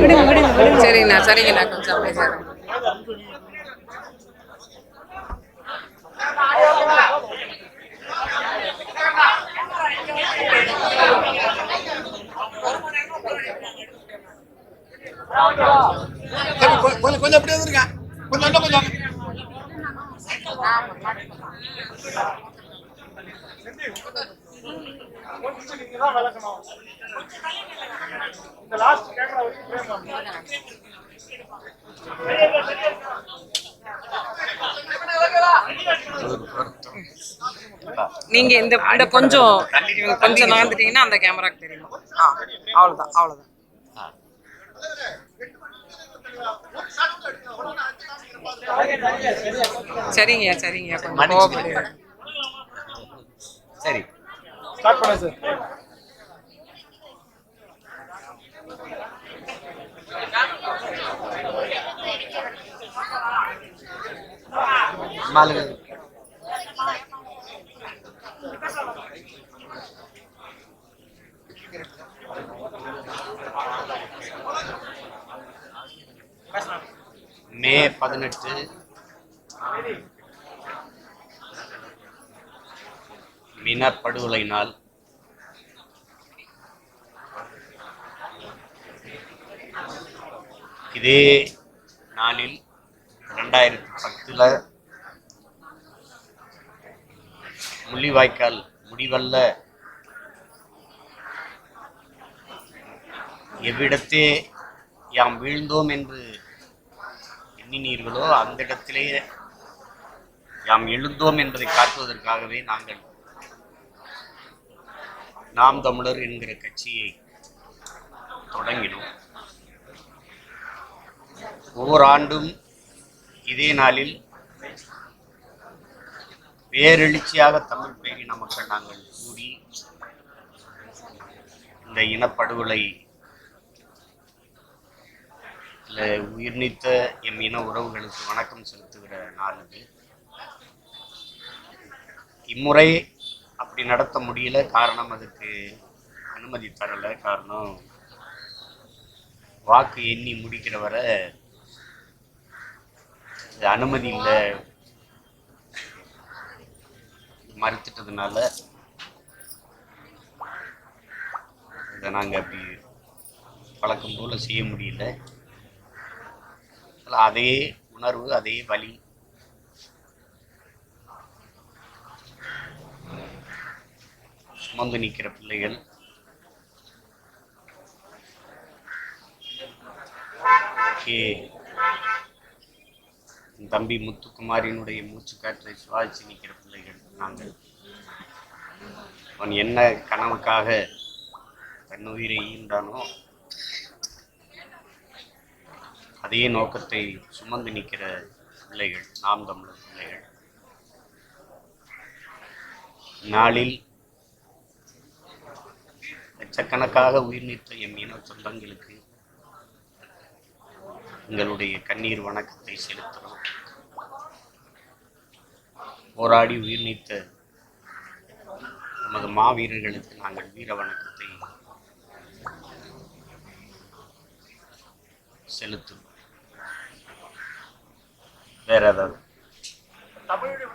சரிங்கண்ணா சரிங்கண்ணா. கொஞ்சம் இருங்க. சரி, கொஞ்சம் கொஞ்சம் அப்படியே இருங்க. கொஞ்சம் கொஞ்சம். நீங்க இந்த இந்த கொஞ்சம் கொஞ்சம் நகர்ந்துட்டீங்கன்னா அந்த கேமராக்கு தெரியும். ஆ அவ்வளவுதான் அவ்வளவுதான். சரிங்கய்யா சரிங்கய்யா கொஞ்சம் கோவப்படுங்க சரி. ஸ்டார்ட் பண்ண சார் மாலுங்க மே பதினெட்டு. மினப்படுகொலை நாள் இதே நாளில் ரெண்டாயிரத்தி பத்தில் முள்ளிவாய்க்கால் முடிவல்ல. எவ்விடத்தே யாம் வீழ்ந்தோம் என்று எண்ணினீர்களோ அந்த இடத்திலே யாம் எழுந்தோம் என்பதை காட்டுவதற்காகவே நாங்கள் நாம் தமிழர் என்கிற கட்சியை தொடங்கினோம். ஒவ்வொரு ஆண்டும் இதே நாளில் பேரெழுச்சியாக தமிழ் பேரின மக்கள் நாங்கள் கூடி இந்த இனப்படுகொலை உயிர் நீத்த எம் இன உறவுகளுக்கு வணக்கம் செலுத்துகிற நாள் இது. இம்முறை அப்படி நடத்த முடியல. காரணம் அதுக்கு அனுமதி தரல. காரணம் வாக்கு எண்ணி முடிக்கிற வரை அனுமதி இல்லை. மறுத்துட்டதுனால இதை நாங்கள் அப்படி வழக்கம் போல் செய்ய முடியல. அதே உணர்வு அதே வலி சுமந்து நிற்கிற பிள்ளைகள் ஓகே தம்பி முத்துக்குமாரினுடைய மூச்சுக்காற்றை சுவாசிச்சு நிற்கிற பிள்ளைகள் நாங்கள். அவன் என்ன கனவுக்காக தன் உயிரை ஈந்தானோ அதே நோக்கத்தை சுமந்து நிற்கிற பிள்ளைகள் நாம் தமிழர் பிள்ளைகள். நாளில் லட்சக்கணக்காக உயிர் நீத்த என் மீனவ சொந்தங்களுக்கு எங்களுடைய கண்ணீர் வணக்கத்தை செலுத்துகிறோம். போராடி உயிர் நீத்த நமது மாவீரர்களுக்கு நாங்கள் வீர வணக்கத்தை செலுத்தும் வேற ஏதாவது?